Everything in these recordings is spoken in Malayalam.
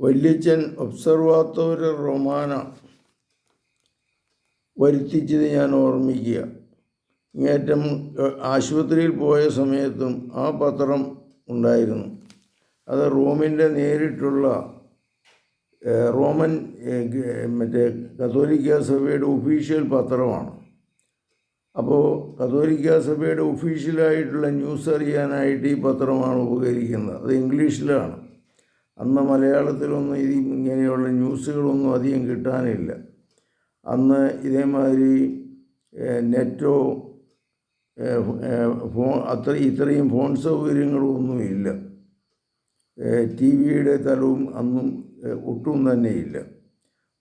വല്യച്ഛൻ ഒബ്സർവാത്തോര റൊമാന വരുത്തിച്ചത് ഞാൻ ഓർമ്മിക്കുക. ഇങ്ങേറ്റം ആശുപത്രിയിൽ പോയ സമയത്തും ആ പത്രം ഉണ്ടായിരുന്നു. അത് റോമിന്റെ നേരിട്ടുള്ള റോമൻ മറ്റേ കത്തോലിക്ക സഭയുടെ ഒഫീഷ്യൽ പത്രമാണ്. അപ്പോൾ കത്തോലിക്ക സഭയുടെ ഒഫീഷ്യലായിട്ടുള്ള ന്യൂസ് അറിയാനായിട്ട് ഈ പത്രമാണ് ഉപകരിക്കുന്നത്. അത് ഇംഗ്ലീഷിലാണ്. അന്ന് മലയാളത്തിലൊന്നും ഇത് ഇങ്ങനെയുള്ള ന്യൂസുകളൊന്നും അധികം കിട്ടാനില്ല. അന്ന് ഇതേമാതിരി നെറ്റോ ഫോൺ അത്ര ഇത്രയും ഫോൺ സൗകര്യങ്ങളൊന്നുമില്ല ടി വിയുടെ തലവും അന്നും ഒട്ടും തന്നെയില്ല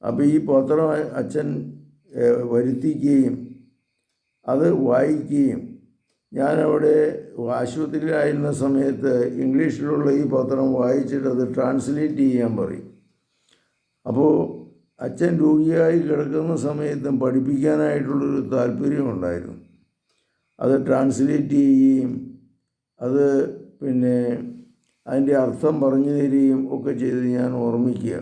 അപ്പോൾ ഈ പത്രം അച്ഛൻ വരുത്തിക്കുകയും അത് വായിക്കുകയും ഞാനവിടെ ആശുപത്രിയിലായിരുന്ന സമയത്ത് ഇംഗ്ലീഷിലുള്ള ഈ പത്രം വായിച്ചിട്ട് അത് ട്രാൻസ്ലേറ്റ് ചെയ്യാൻ പറയും. അപ്പോൾ അച്ഛൻ രോഗിയായി കിടക്കുന്ന സമയത്തും പഠിപ്പിക്കാനായിട്ടുള്ളൊരു താല്പര്യമുണ്ടായിരുന്നു. അത് ട്രാൻസ്ലേറ്റ് ചെയ്യുകയും അത് പിന്നെ അതിന്റെ അർത്ഥം പറഞ്ഞു തരികയും ഒക്കെ ചെയ്ത് ഞാൻ ഓർമ്മിക്കുക.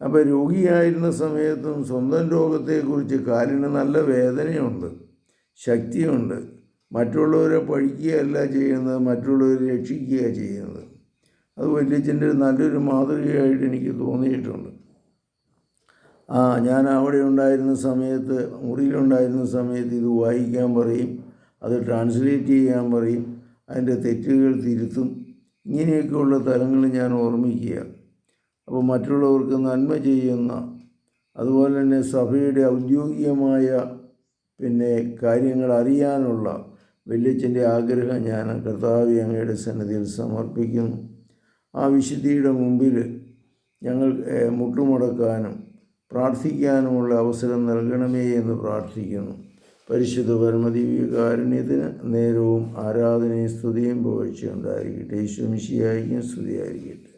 അപ്പോൾ രോഗിയായിരുന്ന സമയത്തും സ്വന്തം രോഗത്തെക്കുറിച്ച് കാലിന് നല്ല വേദനയുണ്ട് ശക്തിയുണ്ട്. മറ്റുള്ളവരെ പഴിക്കുകയല്ല ചെയ്യുന്നത് മറ്റുള്ളവരെ രക്ഷിക്കുക ചെയ്യുന്നത്. അത് വല്യച്ഛന്റെ നല്ലൊരു മാതൃകയായിട്ട് എനിക്ക് തോന്നിയിട്ടുണ്ട്. ആ ഞാൻ അവിടെ ഉണ്ടായിരുന്ന സമയത്ത് മുറിയിലുണ്ടായിരുന്ന സമയത്ത് ഇത് വായിക്കാൻ പറയും അത് ട്രാൻസ്ലേറ്റ് ചെയ്യാൻ പറയും അതിന്റെ തെറ്റുകൾ തിരുത്തും. ഇങ്ങനെയൊക്കെയുള്ള തലങ്ങൾ ഞാൻ ഓർമ്മിക്കുക. അപ്പോൾ മറ്റുള്ളവർക്ക് നന്മ ചെയ്യുന്ന അതുപോലെ തന്നെ സഭയുടെ ഔദ്യോഗികമായ പിന്നെ കാര്യങ്ങൾ അറിയാനുള്ള വല്യച്ഛന്റെ ആഗ്രഹം ഞാൻ കർത്താവ് അങ്ങയുടെ സന്നദ്ധിയിൽ സമർപ്പിക്കുന്നു. ആ വിശുദ്ധിയുടെ മുമ്പിൽ ഞങ്ങൾ മുട്ടുമുടക്കാനും പ്രാർത്ഥിക്കാനുമുള്ള അവസരം നൽകണമേ എന്ന് പ്രാർത്ഥിക്കുന്നു. പരിശുദ്ധ പരമദിവ്യകാരുണ്യത്തിന് നേരവും ആരാധനയും സ്തുതിയും പോഴ്ചയുണ്ടായിരിക്കട്ടെ ഈശ്വമിശിയായിരിക്കും സ്തുതിയായിരിക്കട്ടെ.